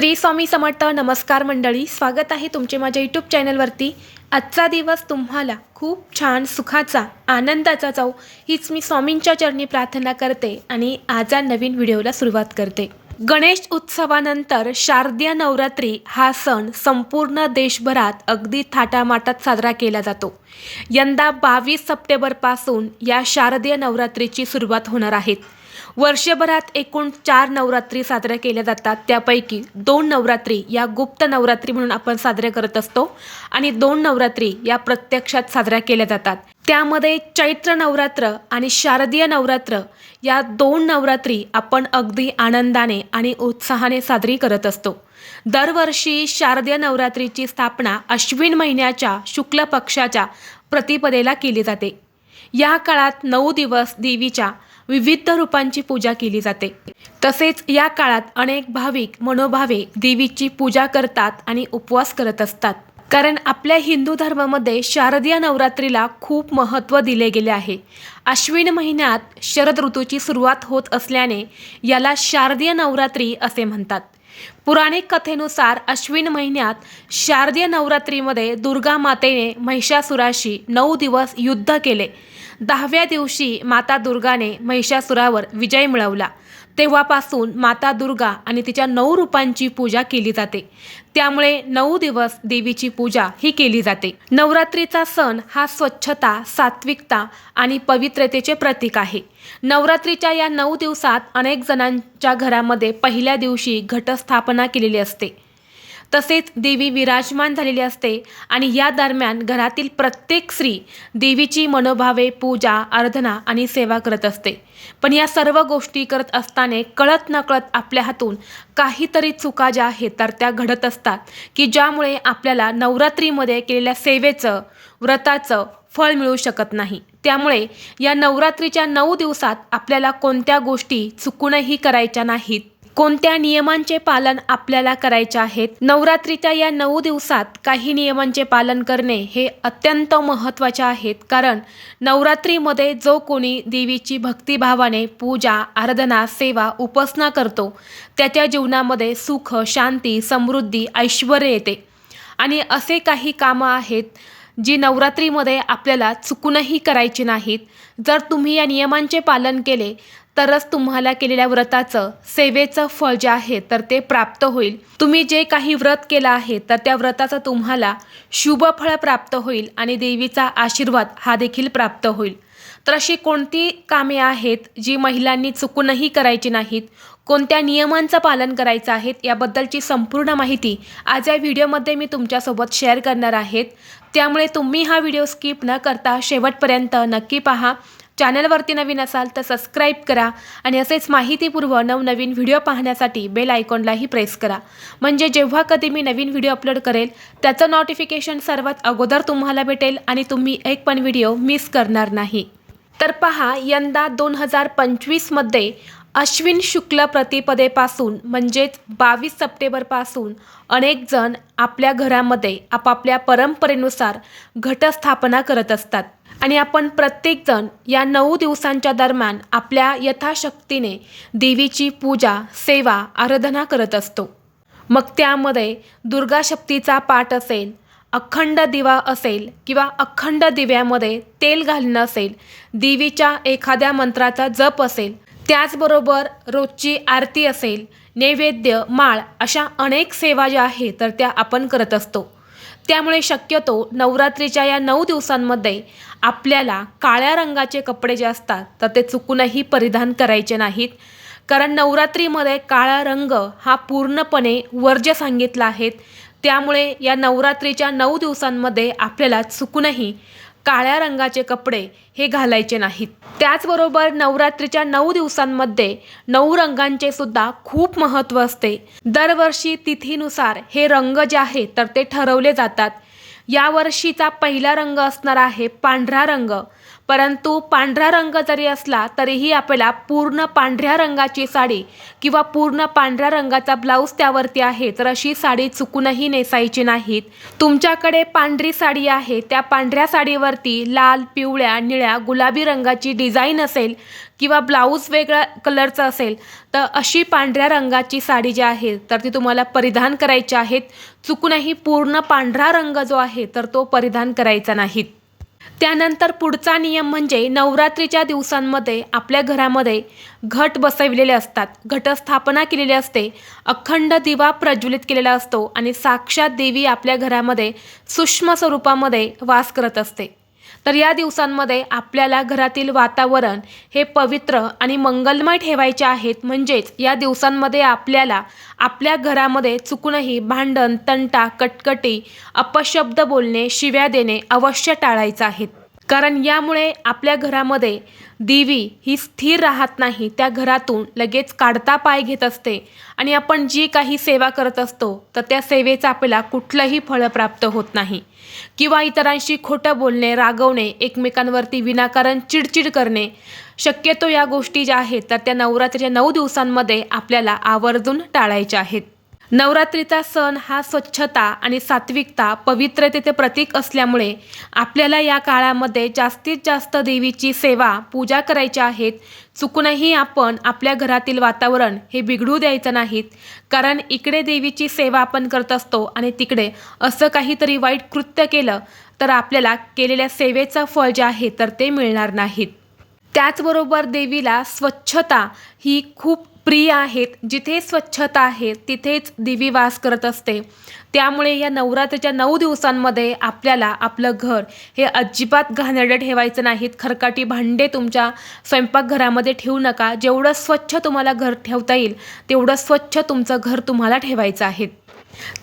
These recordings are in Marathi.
श्री स्वामी समर्थ नमस्कार मंडळी स्वागत आहे तुमचे माझ्या यूट्यूब चॅनलवरती. आजचा दिवस तुम्हाला खूप छान सुखाचा आनंदाचा जाऊ हीच मी स्वामींच्या चरणी प्रार्थना करते आणि आजच्या नवीन व्हिडिओला सुरुवात करते. गणेश उत्सवानंतर शारदीय नवरात्री हा सण संपूर्ण देशभरात अगदी थाटामाटात साजरा केला जातो. यंदा बावीस सप्टेंबरपासून या शारदीय नवरात्रीची सुरुवात होणार आहे. वर्षभरात एकूण चार नवरात्री साजऱ्या केल्या जातात. त्यापैकी दोन नवरात्री या गुप्त नवरात्री म्हणून आपण साजऱ्या करत असतो आणि दोन नवरात्री या प्रत्यक्षात साजऱ्या केल्या जातात. त्यामध्ये चैत्र नवरात्र आणि शारदीय नवरात्र या दोन नवरात्री आपण अगदी आनंदाने आणि उत्साहाने साजरी करत असतो. दरवर्षी शारदीय नवरात्रीची स्थापना अश्विन महिन्याच्या शुक्ल पक्षाच्या प्रतिपदेला केली जाते. या काळात नऊ दिवस देवीच्या विविध रूपांची पूजा केली जाते. तसेच या काळात अनेक भाविक मनोभावे देवीची पूजा करतात आणि उपवास करत असतात. कारण आपल्या हिंदू धर्मामध्ये शारदीय नवरात्रीला खूप महत्त्व दिले गेले आहे. अश्विन महिन्यात शरद ऋतूची सुरुवात होत असल्याने याला शारदीय नवरात्री असे म्हणतात. पुराणिक कथेनुसार अश्विन महिन्यात शारदीय नवरात्रीमध्ये दुर्गा मातेने महिषासुराशी नऊ दिवस युद्ध केले. दहाव्या दिवशी माता दुर्गाने महिषासुरावर विजय मिळवला. तेव्हापासून माता दुर्गा आणि तिच्या नऊ रूपांची पूजा केली जाते. त्यामुळे नऊ दिवस देवीची पूजा ही केली जाते. नवरात्रीचा सण हा स्वच्छता सात्विकता आणि पवित्रतेचे प्रतीक आहे. नवरात्रीच्या या नऊ दिवसात अनेक जणांच्या घरामध्ये पहिल्या दिवशी घटस्थापना केलेली असते. तसेच देवी विराजमान झालेली असते आणि या दरम्यान घरातील प्रत्येक स्त्री देवीची मनोभावे पूजा आराधना आणि सेवा करत असते. पण या सर्व गोष्टी करत असताना कळत नकळत आपल्या हातून काहीतरी चुका ज्या आहेत तर त्या घडत असतात की ज्यामुळे आपल्याला नवरात्रीमध्ये केलेल्या सेवेचं व्रताचं फळ मिळू शकत नाही. त्यामुळे या नवरात्रीच्या नऊ दिवसात आपल्याला कोणत्या गोष्टी चुकूनही करायच्या नाहीत कोणत्या नियमांचे पालन आपल्याला करायचे आहेत? नवरात्रीच्या या नऊ दिवसात काही नियमांचे पालन करणे हे अत्यंत महत्त्वाचे आहेत. कारण नवरात्रीमध्ये जो कोणी देवीची भक्तिभावाने पूजा आराधना सेवा उपासना करतो त्याच्या जीवनामध्ये सुख शांती समृद्धी ऐश्वर येते. आणि असे काही कामं आहेत जी नवरात्रीमध्ये आपल्याला चुकूनही करायची नाहीत. जर तुम्ही या नियमांचे पालन केले तरच तुम्हाला केलेल्या व्रताचं सेवेचं फळ जे आहे तर ते प्राप्त होईल. तुम्ही जे काही व्रत केलं आहे तर त्या व्रताचं तुम्हाला शुभ फळ प्राप्त होईल आणि देवीचा आशीर्वाद हा देखील प्राप्त होईल. तर अशी कोणती कामे आहेत जी महिलांनी चुकूनही करायची नाहीत? कोणत्या नियमांचं पालन करायचं आहे? याबद्दलची संपूर्ण माहिती आज या व्हिडिओमध्ये मी तुमच्यासोबत शेअर करणार आहेत त्यामुळे तुम्ही हा व्हिडिओ स्किप न करता शेवटपर्यंत नक्की पहा. चॅनलवरती नवीन असाल तर सबस्क्राईब करा आणि असेच माहितीपूर्व नवनवीन व्हिडिओ पाहण्यासाठी बेल आयकॉनलाही प्रेस करा. म्हणजे जेव्हा कधी मी नवीन व्हिडिओ अपलोड करेल त्याचं नोटिफिकेशन सर्वात अगोदर तुम्हाला भेटेल आणि तुम्ही एक पण व्हिडिओ मिस करणार नाही. तर पहा यंदा दोन हजार पंचवीसमध्ये अश्विन शुक्ल प्रतिपदेपासून म्हणजेच बावीस सप्टेंबरपासून अनेकजण आपल्या घरामध्ये आपापल्या परंपरेनुसार घटस्थापना करत असतात. आणि आपण प्रत्येकजण या नऊ दिवसांच्या दरम्यान आपल्या यथाशक्तीने देवीची पूजा सेवा आराधना करत असतो. मग त्यामध्ये दुर्गाशक्तीचा पाठ असेल अखंड दिवा असेल किंवा अखंड दिव्यामध्ये तेल घालणं असेल देवीच्या एखाद्या मंत्राचा जप असेल त्याचबरोबर रोजची आरती असेल नैवेद्य माळ अशा अनेक सेवा ज्या आहेत तर त्या आपण करत असतो. त्यामुळे शक्यतो नवरात्रीच्या या नऊ दिवसांमध्ये आपल्याला काळ्या रंगाचे कपडे जे असतात तर ते चुकूनही परिधान करायचे नाहीत. कारण नवरात्रीमध्ये काळा रंग हा पूर्णपणे वर्ज्य सांगितला आहे. त्यामुळे या नवरात्रीच्या नऊ दिवसांमध्ये आपल्याला चुकूनही काळ्या रंगाचे कपडे हे घालायचे नाहीत. त्याचबरोबर नवरात्रीच्या नऊ दिवसांमध्ये नऊ रंगांचे सुद्धा खूप महत्त्व असते. दरवर्षी तिथीनुसार हे रंग जे आहे तर ते ठरवले जातात. यावर्षीचा पहिला रंग असणार आहे पांढरा रंग. परंतु पांढरा रंग जरी असला तरीही आपल्याला पूर्ण पांढऱ्या रंगाची साडी किंवा पूर्ण पांढऱ्या रंगाचा ब्लाऊज त्यावरती आहे तर अशी साडी चुकूनही नेसायची नाहीत. तुमच्याकडे पांढरी साडी आहे त्या पांढऱ्या साडीवरती लाल पिवळ्या निळ्या गुलाबी रंगाची डिझाईन असेल किंवा ब्लाऊज वेगळ्या कलरचं असेल तर अशी पांढऱ्या रंगाची साडी जी आहे तर ती तुम्हाला परिधान करायची आहेत चुकूनही पूर्ण पांढरा रंग जो आहे तर तो परिधान करायचा नाहीत त्यानंतर पुढचा नियम म्हणजे नवरात्रीच्या दिवसांमध्ये आपल्या घरामध्ये घट बसविलेले असतात. घटस्थापना केलेली असते. अखंड दिवा प्रज्वलित केलेला असतो आणि साक्षात देवी आपल्या घरामध्ये सूक्ष्म स्वरूपामध्ये वास करत असते. तर या दिवसांमध्ये आपल्याला घरातील वातावरण हे पवित्र आणि मंगलमय ठेवायचे आहेत. म्हणजेच या दिवसांमध्ये आपल्याला आपल्या घरामध्ये चुकूनही भांडण तंटा कटकटी अपशब्द बोलणे शिव्या देणे अवश्य टाळायचं आहेत कारण यामुळे आपल्या घरामध्ये देवी ही स्थिर राहत नाही. त्या घरातून लगेच काढता पाय घेत असते आणि आपण जी काही सेवा करत असतो तर त्या सेवेचं आपल्याला कुठलंही फळ प्राप्त होत नाही. किंवा इतरांशी खोटं बोलणे रागवणे एकमेकांवरती विनाकारण चिडचिड करणे शक्यतो या गोष्टी ज्या आहेत तर त्या नवरात्रीच्या नऊ दिवसांमध्ये आपल्याला आवर्जून टाळायच्या आहेत. नवरात्रीचा सण हा स्वच्छता आणि सात्विकता पवित्रतेचे प्रतीक असल्यामुळे आपल्याला या काळामध्ये जास्तीत जास्त देवीची सेवा पूजा करायच्या आहेत. चुकूनही आपण आपल्या घरातील वातावरण हे बिघडू द्यायचं नाहीत. कारण इकडे देवीची सेवा आपण करत असतो आणि तिकडे असं काहीतरी वाईट कृत्य केलं तर आपल्याला केलेल्या सेवेचं फळ जे आहे तर ते मिळणार नाहीत. त्याचबरोबर देवीला स्वच्छता ही खूप प्रिय आहेत जिथे स्वच्छता आहे तिथेच देवी वास करत असते. त्यामुळे या नवरात्रीच्या नऊ दिवसांमध्ये आपल्याला आपलं घर हे अजिबात घाणेरडं ठेवायचं नाहीत. खरकाटी भांडे तुमच्या स्वयंपाकघरामध्ये ठेवू नका. जेवढं स्वच्छ तुम्हाला घर ठेवता येईल तेवढं स्वच्छ तुमचं घर तुम्हाला ठेवायचं आहे.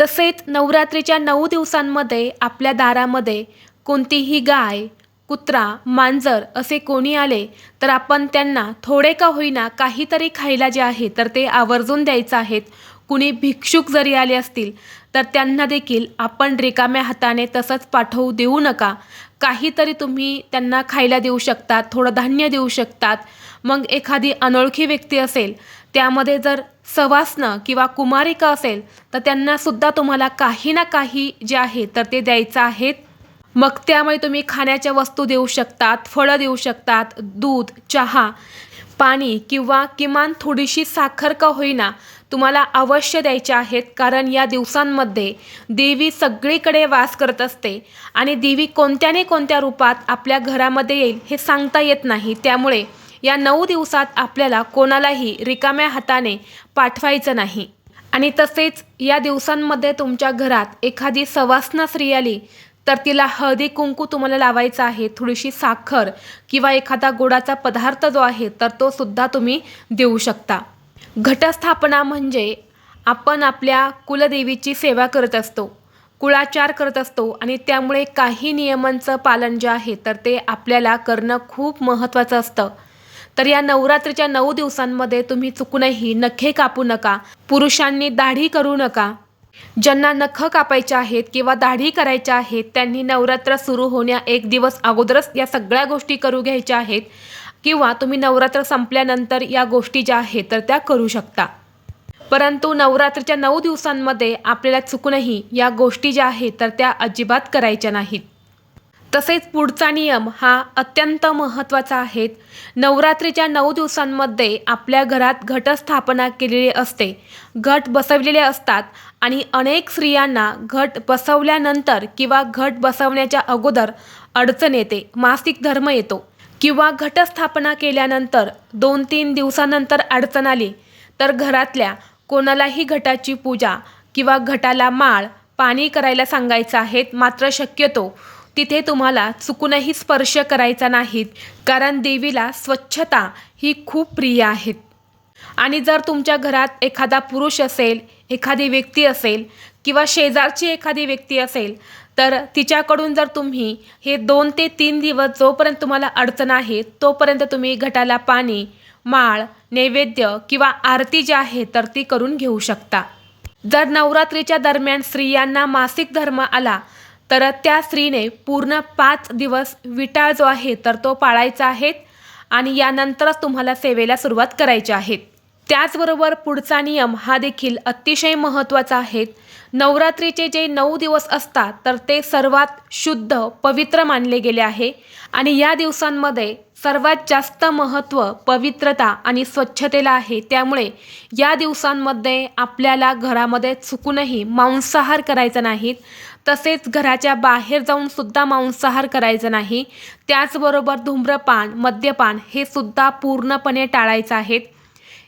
तसेच नवरात्रीच्या नऊ दिवसांमध्ये आपल्या दारामध्ये कोणतीही गाय कुत्रा मांजर असे कोणी आले तर आपण त्यांना थोडे का होईना काहीतरी खायला जे आहे तर ते आवर्जून द्यायचं आहेत. कुणी भिक्षुक जरी आले असतील तर त्यांना देखील आपण रिकाम्या हाताने तसंच पाठवू देऊ नका. काहीतरी तुम्ही त्यांना खायला देऊ शकतात थोडं धान्य देऊ शकतात. मग एखादी अनोळखी व्यक्ती असेल त्यामध्ये जर सवासनं किंवा कुमारिका असेल तर त्यांनासुद्धा तुम्हाला काही ना काही जे आहे तर ते द्यायचं आहेत. मग त्यामुळे तुम्ही खाण्याच्या वस्तू देऊ शकतात फळं देऊ शकतात दूध चहा पाणी किंवा किमान थोडीशी साखर का होईना तुम्हाला अवश्य द्यायचे आहेत कारण या दिवसांमध्ये देवी सगळीकडे वास करत असते आणि देवी कोणत्याने कोणत्या रूपात आपल्या घरामध्ये येईल हे सांगता येत नाही. त्यामुळे या नऊ दिवसात आपल्याला कोणालाही रिकाम्या हाताने पाठवायचं नाही. आणि तसेच या दिवसांमध्ये तुमच्या घरात एखादी सवासना स्त्री आली तर तिला हळदी कुंकू तुम्हाला लावायचा आहे थोडीशी साखर किंवा एखादा गोडाचा पदार्थ जो आहे तर तो सुद्धा तुम्ही देऊ शकता. घटस्थापना म्हणजे आपण आपल्या कुलदेवीची सेवा करत असतो कुळाचार करत असतो आणि त्यामुळे काही नियमांचं पालन जे आहे तर ते आपल्याला करणं खूप महत्त्वाचं असतं. तर या नवरात्रीच्या नऊ दिवसांमध्ये तुम्ही चुकूनही नखे कापू नका पुरुषांनी दाढी करू नका ज्यांना नख कापायच्या आहेत किंवा दाढी करायच्या आहेत त्यांनी नवरात्र सुरू होण्या एक दिवस अगोदरच या सगळ्या गोष्टी करू घ्यायच्या आहेत किंवा तुम्ही नवरात्र संपल्यानंतर या गोष्टी ज्या आहेत तर त्या करू शकता. परंतु नवरात्रीच्या नऊ दिवसांमध्ये आपल्याला चुकूनही या गोष्टी ज्या आहेत तर त्या अजिबात करायच्या नाहीत. तसेच पुढचा नियम हा अत्यंत महत्त्वाचा आहे. नवरात्रीच्या नऊ दिवसांमध्ये आपल्या घरात घटस्थापना केलेली असते. घट बसवलेले असतात आणि अनेक स्त्रियांना घट बसवल्यानंतर किंवा घट बसवण्याच्या अगोदर अडचण येते मासिक धर्म येतो किंवा घटस्थापना केल्यानंतर दोन तीन दिवसानंतर अडचण आली तर घरातल्या कोणालाही घटाची पूजा किंवा घटाला माळ पाणी करायला सांगायचं आहेत मात्र शक्यतो तिथे तुम्हाला चुकूनही स्पर्श करायचा नाहीत कारण देवीला स्वच्छता ही खूप प्रिय आहेत. आणि जर तुमच्या घरात एखादा पुरुष असेल एखादी व्यक्ती असेल किंवा शेजारची एखादी व्यक्ती असेल तर तिच्याकडून जर तुम्ही हे दोन ते तीन दिवस जोपर्यंत तुम्हाला अडचण आहे तोपर्यंत तुम्ही घटाला पाणी माळ नैवेद्य किंवा आरती जी आहे तर ती करून घेऊ शकता. जर नवरात्रीच्या दरम्यान स्त्रियांना मासिक धर्म आला तर त्या स्त्रीने पूर्ण पाच दिवस विटाळ जो आहे तर तो पाळायचा आहे आणि यानंतरच तुम्हाला सेवेला सुरुवात करायची आहे. त्याचबरोबर पुढचा नियम हा देखील अतिशय महत्त्वाचा आहे. नवरात्रीचे जे नऊ दिवस असतात तर ते सर्वात शुद्ध पवित्र मानले गेले आहे आणि या दिवसांमध्ये सर्वात जास्त महत्त्व पवित्रता आणि स्वच्छतेला आहे. त्यामुळे या दिवसांमध्ये आपल्याला घरामध्ये चुकूनही मांसाहार करायचा नाहीत तसेच घराच्या बाहेर जाऊन सुद्धा मांसाहार करायचा नाही. त्याचबरोबर धूम्रपान मद्यपान हे सुद्धा पूर्णपणे टाळायचं आहे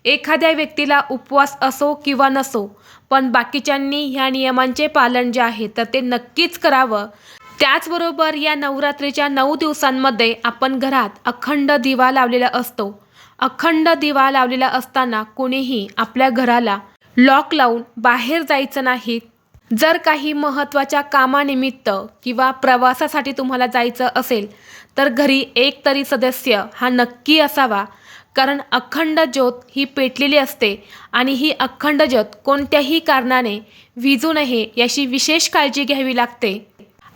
एखाद्या व्यक्तीला उपवास असो किंवा नसो पण बाकीच्यांनी ह्या नियमांचे पालन जे आहे तर ते नक्कीच करावं. त्याचबरोबर या नवरात्रीच्या नऊ दिवसांमध्ये आपण घरात अखंड दिवा लावलेला असतो. अखंड दिवा लावलेला असताना कोणीही आपल्या घराला लॉक लावून बाहेर जायचं नाही जर काही महत्त्वाच्या कामानिमित्त किंवा प्रवासासाठी तुम्हाला जायचं असेल तर घरी एक तरी सदस्य हा नक्की असावा. कारण अखंड ज्योत ही पेटलेली असते आणि ही अखंड ज्योत कोणत्याही कारणाने विजू नये याची विशेष काळजी घ्यावी लागते.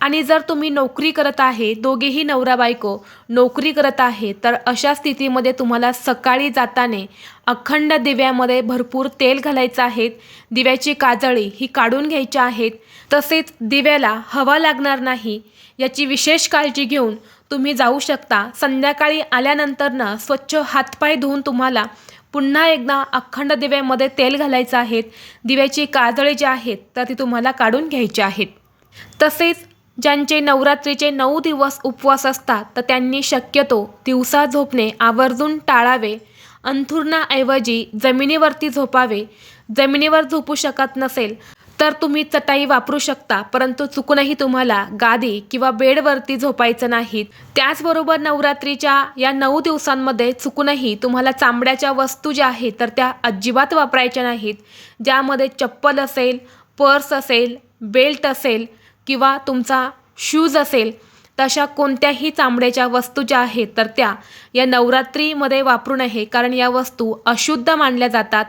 आणि जर तुम्ही नोकरी करत आहे दोघेही नवरा बायको नोकरी करत आहे तर अशा स्थितीमध्ये तुम्हाला सकाळी जाताना अखंड दिव्यामध्ये भरपूर तेल घालायचं आहेत दिव्याची काजळी ही काढून घ्यायची आहेत तसेच दिव्याला हवा लागणार नाही याची विशेष काळजी घेऊन तुम्ही जाऊ शकता. संध्याकाळी आल्यानंतरनं स्वच्छ हातपाय धुवून तुम्हाला पुन्हा एकदा अखंड दिव्यामध्ये तेल घालायचं आहेत दिव्याची काजळे जी आहेत तर ती तुम्हाला काढून घ्यायची आहेत. तसेच ज्यांचे नवरात्रीचे नऊ दिवस उपवास असतात तर त्यांनी शक्यतो दिवसा झोपणे आवर्जून टाळावे. अंथुरणाऐवजी जमिनीवरती झोपावे. जमिनीवर झोपू शकत नसेल तर तुम्ही चटाई वापरू शकता परंतु चुकूनही तुम्हाला गादी किंवा बेडवरती झोपायचं नाहीत त्याचबरोबर नवरात्रीच्या या नऊ दिवसांमध्ये चुकूनही तुम्हाला चांबड्याच्या वस्तू ज्या आहेत तर त्या अजिबात वापरायच्या नाहीत. ज्यामध्ये चप्पल असेल पर्स असेल बेल्ट असेल किंवा तुमचा शूज असेल तशा कोणत्याही चामड्याच्या वस्तू ज्या आहेत तर त्या या नवरात्रीमध्ये वापरू नये कारण या वस्तू अशुद्ध मानल्या जातात.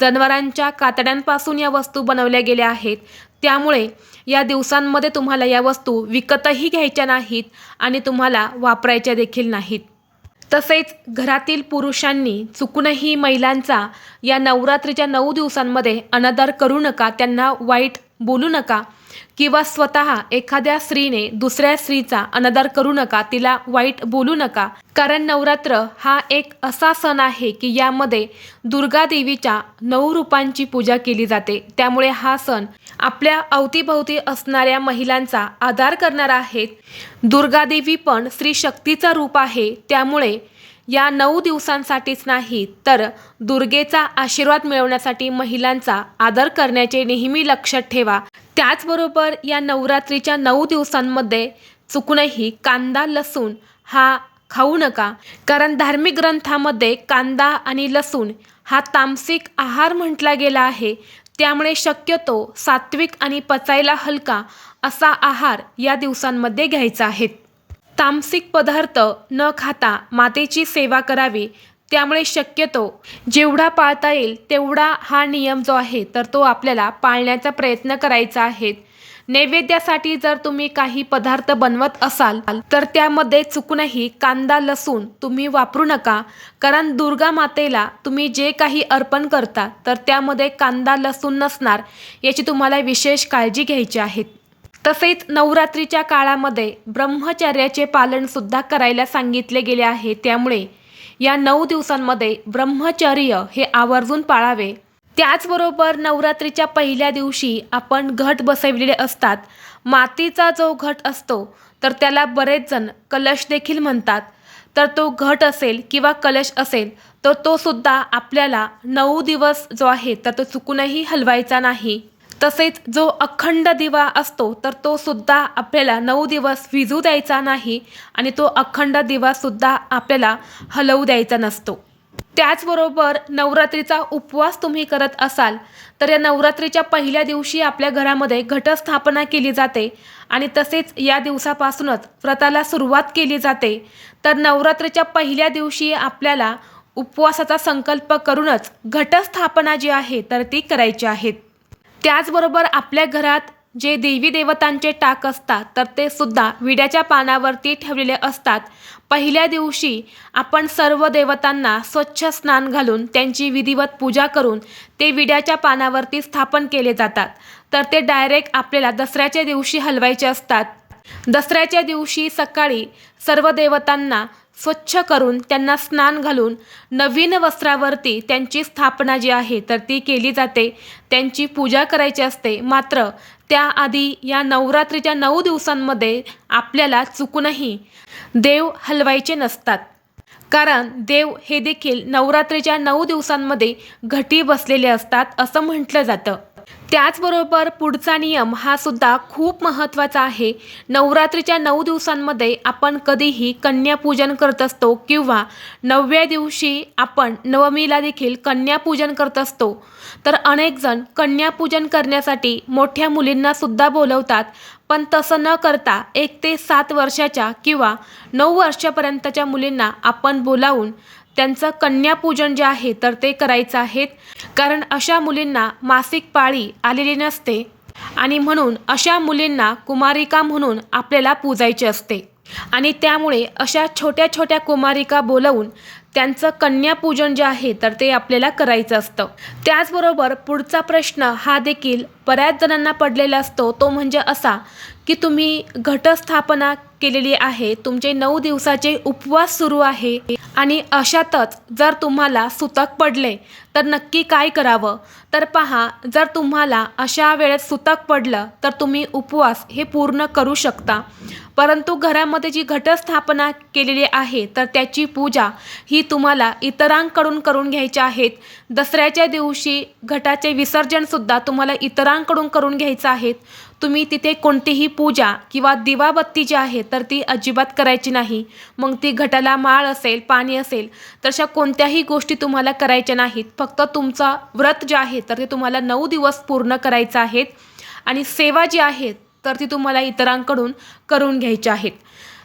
जनावरांच्या कातड्यांपासून या वस्तू बनवल्या गेल्या आहेत. त्यामुळे या दिवसांमध्ये तुम्हाला या वस्तू विकतही घ्यायच्या नाहीत आणि तुम्हाला वापरायच्या देखील नाहीत. तसेच घरातील पुरुषांनी चुकूनही महिलांचा या नवरात्रीच्या नऊ दिवसांमध्ये अनादर करू नका त्यांना वाईट बोलू नका. किंवा स्वतः एखाद्या स्त्रीने दुसऱ्या स्त्रीचा अनादर करू नका तिला वाईट बोलू नका. कारण नवरात्र हा एक असा सण आहे की यामध्ये दुर्गा देवीच्या नऊ रूपांची पूजा केली जाते. त्यामुळे हा सण आपल्या अवतीभवती असणाऱ्या महिलांचा आधार करणारा आहे. दुर्गादेवी पण स्त्री शक्तीचा रूप आहे. त्यामुळे या नऊ दिवसांसाठीच नाही तर दुर्गेचा आशीर्वाद मिळवण्यासाठी महिलांचा आदर करण्याचे नेहमी लक्षात ठेवा. त्याचबरोबर या नवरात्रीच्या नऊ दिवसांमध्ये चुकूनही कांदा लसूण हा खाऊ नका कारण धार्मिक ग्रंथामध्ये कांदा आणि लसूण हा तामसिक आहार म्हटला गेला आहे. त्यामुळे शक्यतो सात्विक आणि पचायला हलका असा आहार या दिवसांमध्ये घ्यायचा आहे. तामसिक पदार्थ न खाता मातेची सेवा करावी त्यामुळे शक्यतो जेवढा पाळता येईल तेवढा हा नियम जो आहे तर तो आपल्याला पाळण्याचा प्रयत्न करायचा आहे. नैवेद्यासाठी जर तुम्ही काही पदार्थ बनवत असाल तर त्यामध्ये चुकूनही कांदा लसूण तुम्ही वापरू नका. कारण दुर्गा मातेला तुम्ही जे काही अर्पण करता तर त्यामध्ये कांदा लसूण नसणार याची तुम्हाला विशेष काळजी घ्यायची आहे. तसेच नवरात्रीच्या काळामध्ये ब्रह्मचर्याचे पालनसुद्धा करायला सांगितले गेले आहे. त्यामुळे या नऊ दिवसांमध्ये ब्रह्मचर्य हे आवर्जून पाळावे. त्याचबरोबर नवरात्रीच्या पहिल्या दिवशी आपण घट बसवलेले असतात. मातीचा जो घट असतो तर त्याला बरेच जण कलश देखील म्हणतात. तर तो घट असेल किंवा कलश असेल तर तो सुद्धा आपल्याला नऊ दिवस जो आहे तर तो चुकूनही हलवायचा नाही. तसेच जो अखंड दिवा असतो तर तो सुद्धा आपल्याला नऊ दिवस विजू द्यायचा नाही आणि तो अखंड दिवासुद्धा आपल्याला हलवू द्यायचा नसतो. त्याचबरोबर नवरात्रीचा उपवास तुम्ही करत असाल तर या नवरात्रीच्या पहिल्या दिवशी आपल्या घरामध्ये घटस्थापना केली जाते आणि तसेच या दिवसापासूनच व्रताला सुरुवात केली जाते. तर नवरात्रीच्या पहिल्या दिवशी आपल्याला उपवासाचा संकल्प करूनच घटस्थापना जी आहे तर ती करायची आहेत त्याचबरोबर आपल्या घरात जे देवी देवतांचे टाक असतात तर ते सुद्धा विड्याच्या पानावरती ठेवलेले असतात. पहिल्या दिवशी आपण सर्व देवतांना स्वच्छ स्नान घालून त्यांची विधिवत पूजा करून ते विड्याच्या पानावरती स्थापन केले जातात. तर ते डायरेक्ट आपल्याला दसऱ्याच्या दिवशी हलवायचे असतात. दसऱ्याच्या दिवशी सकाळी सर्व देवतांना स्वच्छ करून त्यांना स्नान घालून नवीन वस्त्रावरती त्यांची स्थापना जी आहे तर ती केली जाते. त्यांची पूजा करायची असते. मात्र त्याआधी या नवरात्रीच्या नऊ दिवसांमध्ये आपल्याला चुकूनही देव हलवायचे नसतात. कारण देव हे देखील नवरात्रीच्या नऊ दिवसांमध्ये घटी बसलेले असतात असं म्हटलं जातं. त्याचबरोबर पुढचा नियम हा सुद्धा खूप महत्त्वाचा आहे. नवरात्रीच्या नऊ दिवसांमध्ये आपण कधीही कन्यापूजन करत असतो किंवा नवव्या दिवशी आपण नवमीला देखील कन्यापूजन करत असतो. तर अनेकजण कन्यापूजन करण्यासाठी मोठ्या मुलींनासुद्धा बोलवतात पण तसं न करता एक ते सात वर्षाच्या किंवा नऊ वर्षापर्यंतच्या मुलींना आपण बोलावून त्यांचं कन्यापूजन जे आहे तर ते करायचं आहे कारण अशा मुलींना मासिक पाळी आलेली नसते आणि म्हणून अशा मुलींना कुमारिका म्हणून आपल्याला पूजायचे असते. आणि त्यामुळे अशा छोट्या छोट्या कुमारिका बोलवून त्यांचं कन्यापूजन जे आहे तर ते आपल्याला करायचं असतं. त्याचबरोबर पुढचा प्रश्न हा देखील बऱ्याच जणांना पडलेला असतो. तो म्हणजे असा की तुम्ही घटस्थापना केलेली आहे. तुमचे नऊ दिवसाचे उपवास सुरू आहे. आणि अशातच जर तुम्हाला सुतक पडले तर नक्की काय करावं? तर पहा जर तुम्हाला अशा वेळेस सुतक पडलं तर तुम्ही उपवास हे पूर्ण करू शकता. परंतु घरामध्ये जी घटस्थापना केलेली आहे तर त्याची पूजा ही तुम्हाला इतरांकडून करून घ्यायची आहेत दसऱ्याच्या दिवशी घटाचे विसर्जनसुद्धा तुम्हाला इतरांकडून करून घ्यायचं आहेत तुम्ही तिथे कोणतीही पूजा किंवा दिवाबत्ती जी आहे तर ती अजिबात करायची नाही. मग ती घटाला माळ असेल पाणी असेल तर अशा कोणत्याही गोष्टी तुम्हाला करायच्या नाहीत. फक्त तुमचा व्रत जे आहे तर ते तुम्हाला नऊ दिवस पूर्ण करायचं आहेत. आणि सेवा जी आहे तर ती तुम्हाला इतरांकडून करून घ्यायच्या आहेत.